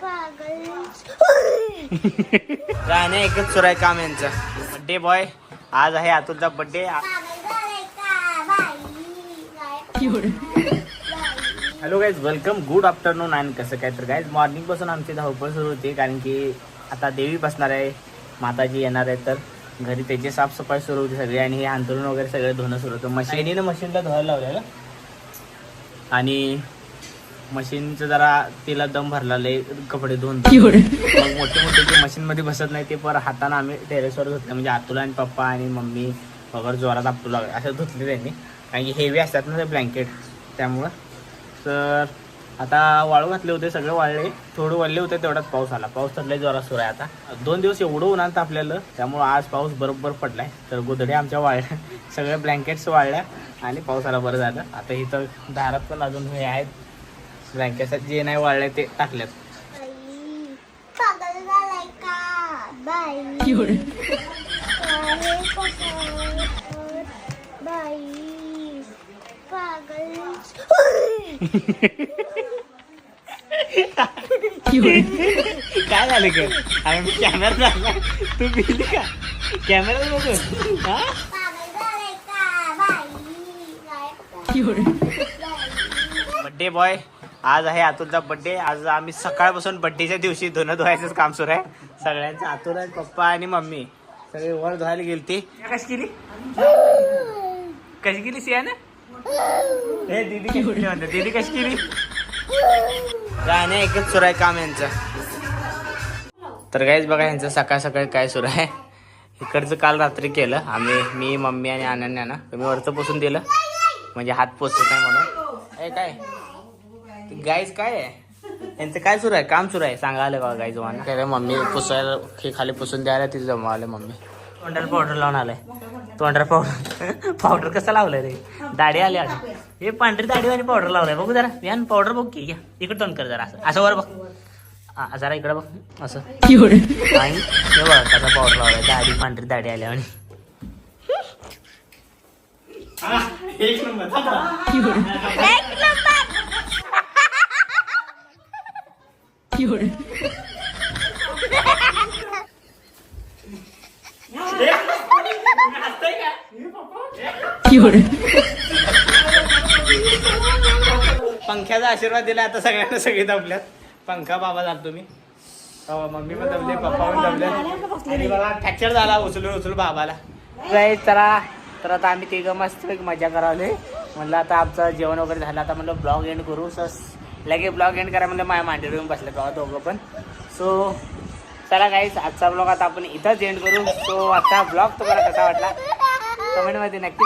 पागल गाणे एकच सुरू आहे काम यांचं बड्डे बॉय आज आहे अतुलचा बड्डे काय hello guys welcome good afternoon आणि कसं काय तर गाईज मॉर्निंगपासून आमची धावपळ सुरू होती कारण की आता देवी बसणार आहे माताजी येणार आहे तर घरी त्याची साफसफाई सुरू होती सगळी आणि हे अंतरून वगैरे सगळं धुणं सुरू होतं. मशीनीनं मशीनला धुवायला लावलेलं आणि मशीनचं जरा तिला दम भरला लय कपडे धुवून मग मोठे मोठे जे मशीनमध्ये बसत नाही ते पर हाताने आम्ही टेरेसवर धुतले. म्हणजे अतुल आणि पप्पा आणि मम्मी वगैरे जोरात आपटू लागले. असं धुतले त्यांनी. कारण की हेवी असतात ना ते ब्लँकेट त्यामुळं. तर आता वाळू घातले होते सगळे वाळले. थोडं वाळले होते तेवढाच पाऊस आला. पाऊस तर लय जोरात सुरू आहे आता. दोन दिवस एवढं उन्हात आपल्याला त्यामुळं आज पाऊस बरोबर पडलाय. तर गोधड्या आमच्या वाळल्या. सगळ्या ब्लँकेट्स वाळल्या आणि पाऊस आला बरं झालं. आता इथं दारात पण अजून हे आहेत. ब्लँकेट जे नाही वाळले ते टाकलेत बाई. पागल काय झालं का अरे कॅमेरा झाला तू भिली का? कॅमेरा बघून हा? बड्डे बॉय आज आहे अतुलचा बड्डे आज आम्ही सकाळपासून बड्डेच्या दिवशी धुणं धुवायचंच काम सुरू आहे. सगळ्यांचं अतुल आहे पप्पा आणि मम्मी. सगळे वर धुवायला गेलती. कशी केली? कशी केली सिया ना हे दीदी कशी म्हणते? दीदी कशी केली? गाणे एकच सुरू आहे काम यांचं. तर काहीच बघा यांचं सकाळ सकाळी काय सुरू आहे. इकडचं काल रात्री केलं. आम्ही मी मम्मी आणि अनन्या ना. मी वरचं पुसून दिलं. म्हणजे हात पोचत नाही म्हणून. ए काय? गाईज काय आहे? यांचं काय सुरू आहे? काम सुरू आहे. सांगा आलं का गाईज मला काय रे मम्मी पुसायला खाली पुसून द्यायला तिथे जमवायला मम्मी. तोंडाला पावडर लावून आलाय. तोंडाला पावडर पावडर कसं लावलंय रे? दाढी आली आता हे पांढरी दाढी आणि पावडर लावलाय. बघू जरा. यान पावडर बघ की. घ्या. इकडे तोंड कर जरा असं. असं वर बघ. हा, जरा इकडे बघ. असं. आणि हे बघ कसा पावडर लावलाय. दाढी पांढरी दाढी आल्या आणि पंख्याचा आशीर्वाद दिला आता सगळ्यांना सगळे दबल्यात. पंखा बाबा झाला मी मम्मी पण दबले पप्पा पण दबले. आणि बाबा फ्रॅक्चर झाला उचलून उचलू बाबाला. चला. तर आता आम्ही तिघं मस्त एक मजा करावले म्हणलं आता आमचं जेवण वगैरे झालं. आता म्हणलं ब्लॉग एंड करू. सस लगे ब्लॉग एंड करा म्हणलं माझ्या मांडीवर येऊन बसले बाबा दोघं पण. सो चला काहीच आजचा ब्लॉग आता आपण इथंच एंड करू. सो आता ब्लॉग तुम्हाला कसा वाटला? कमेंटमध्ये नक्की